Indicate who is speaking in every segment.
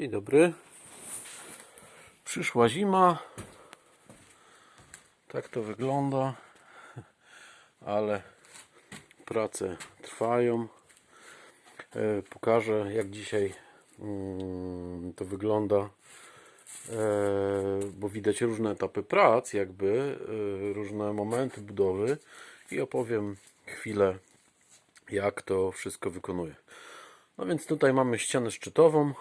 Speaker 1: Dzień dobry. Przyszła zima. Tak to wygląda. Ale prace trwają. E, Pokażę jak dzisiaj mm, to wygląda. E, Bo widać różne etapy prac, jakby e, różne momenty budowy i opowiem chwilę jak to wszystko wykonuję. No więc tutaj mamy ścianę szczytową.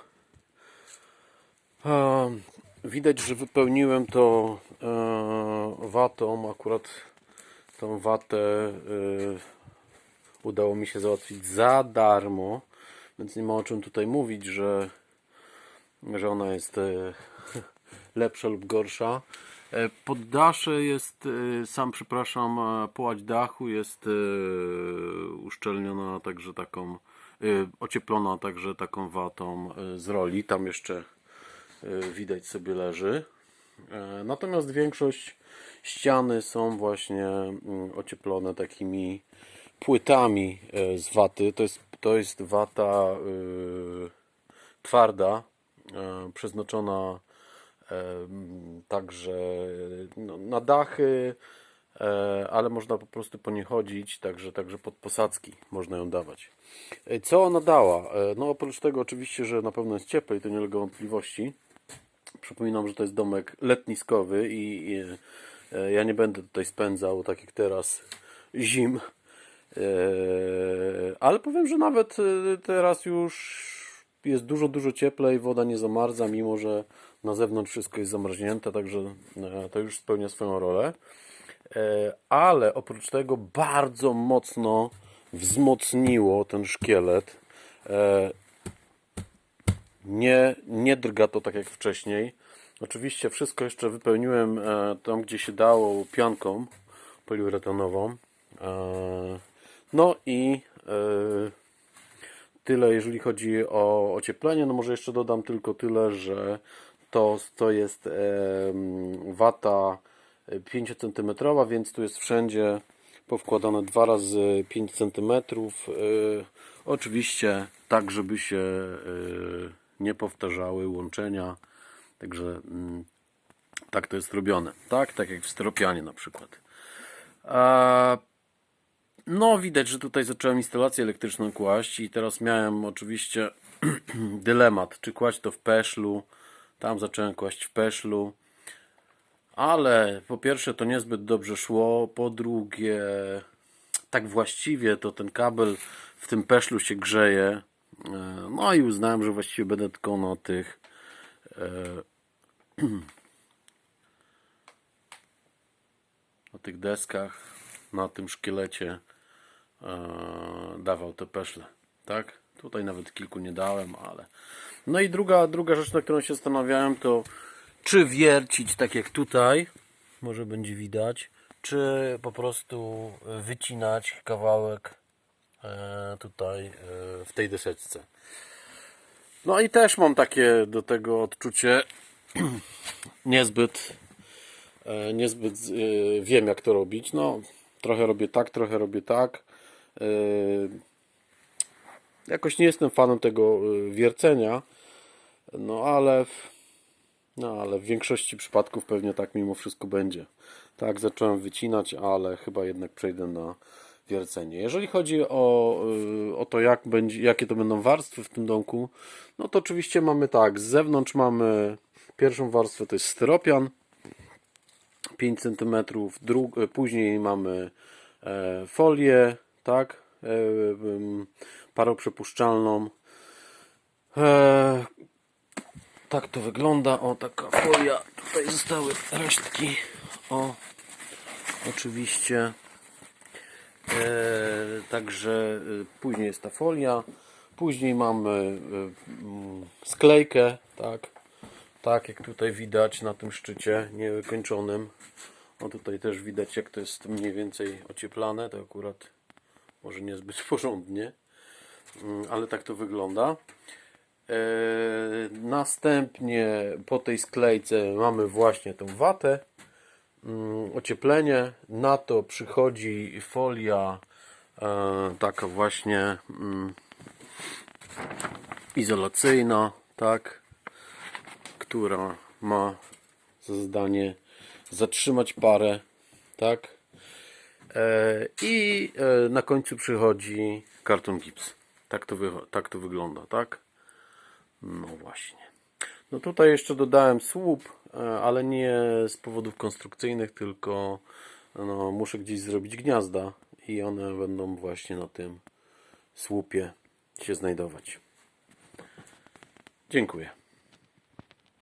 Speaker 1: Widać, że wypełniłem to e, watą. Akurat tą watę e, udało mi się załatwić za darmo, więc nie ma o czym tutaj mówić, że, że ona jest e, lepsza lub gorsza. Poddasze jest, sam przepraszam, połać dachu jest uszczelniona także taką, ocieplona także taką watą z roli. Tam jeszcze widać sobie leży. E, Natomiast większość ściany są właśnie mm, ocieplone takimi płytami e, z waty. To jest, to jest wata e, twarda, e, przeznaczona także no, na dachy, e, ale można po prostu po nie chodzić, także, także pod posadzki można ją dawać. E, Co ona dała? E, No oprócz tego oczywiście, że na pewno jest cieplej, to nie ulega wątpliwości. Przypominam, że to jest domek letniskowy i, i e, ja nie będę tutaj spędzał, tak jak teraz, zim. E, Ale powiem, że nawet e, teraz już jest dużo, dużo cieplej, woda nie zamarza, mimo że na zewnątrz wszystko jest zamarznięte, także to już spełnia swoją rolę. Ale oprócz tego bardzo mocno wzmocniło ten szkielet. Nie, nie drga to tak jak wcześniej. Oczywiście wszystko jeszcze wypełniłem e, tam, gdzie się dało pianką poliuretanową. E, no i e, tyle, jeżeli chodzi o ocieplenie. No może jeszcze dodam tylko tyle, że to, to jest wata 5 cm, więc tu jest wszędzie powkładane 2 razy 5 cm. Oczywiście tak, żeby się nie powtarzały łączenia. Także mm, tak to jest robione. Tak, tak jak w styropianie na przykład. No, widać, że tutaj zacząłem instalację elektryczną kłaść i teraz miałem oczywiście dylemat, czy kłaść to w peszlu. Tam zacząłem kłaść w peszlu. Ale po pierwsze to niezbyt dobrze szło, po drugie tak właściwie to ten kabel w tym peszlu się grzeje. E, No i uznałem, że właściwie będę tylko na tych e, na tych deskach, na tym szkielecie e, dawał te peszle, tak? Tutaj nawet kilku nie dałem, ale... No i druga, druga rzecz, na którą się zastanawiałem, to czy wiercić tak jak tutaj, może będzie widać, czy po prostu wycinać kawałek tutaj e, w tej deseczce. No i też mam takie do tego odczucie niezbyt e, niezbyt e, wiem jak to robić. No, trochę robię tak, trochę robię tak. E, Jakoś nie jestem fanem tego e, wiercenia, no ale no ale w większości przypadków pewnie tak mimo wszystko będzie. Tak, zacząłem wycinać, ale chyba jednak przejdę na Jeżeli chodzi o, y, o to, jak będzie, jakie to będą warstwy w tym domku, no to oczywiście mamy tak, z zewnątrz mamy pierwszą warstwę to jest styropian, 5 cm, e, później mamy e, folię, tak, e, paroprzepuszczalną. E, tak to wygląda. O, taka folia. Tutaj zostały resztki. O, oczywiście. E, także e, później jest ta folia. Później mamy e, mm, sklejkę, tak. Tak jak tutaj widać na tym szczycie niewykończonym. O tutaj też widać jak to jest mniej więcej ocieplane. To akurat może niezbyt porządnie, Mm, ale tak to wygląda. Następnie po tej sklejce mamy właśnie tą watę, ocieplenie. Na to przychodzi folia e, taka właśnie mm, izolacyjna, tak. która ma za zadanie zatrzymać parę, tak? E, I e, na końcu przychodzi karton gips. Tak to, tak to wygląda, tak? No właśnie. No tutaj jeszcze dodałem słup, e, ale nie z powodów konstrukcyjnych, tylko no, muszę gdzieś zrobić gniazda i one będą właśnie na tym słupie się znajdować. Dziękuję.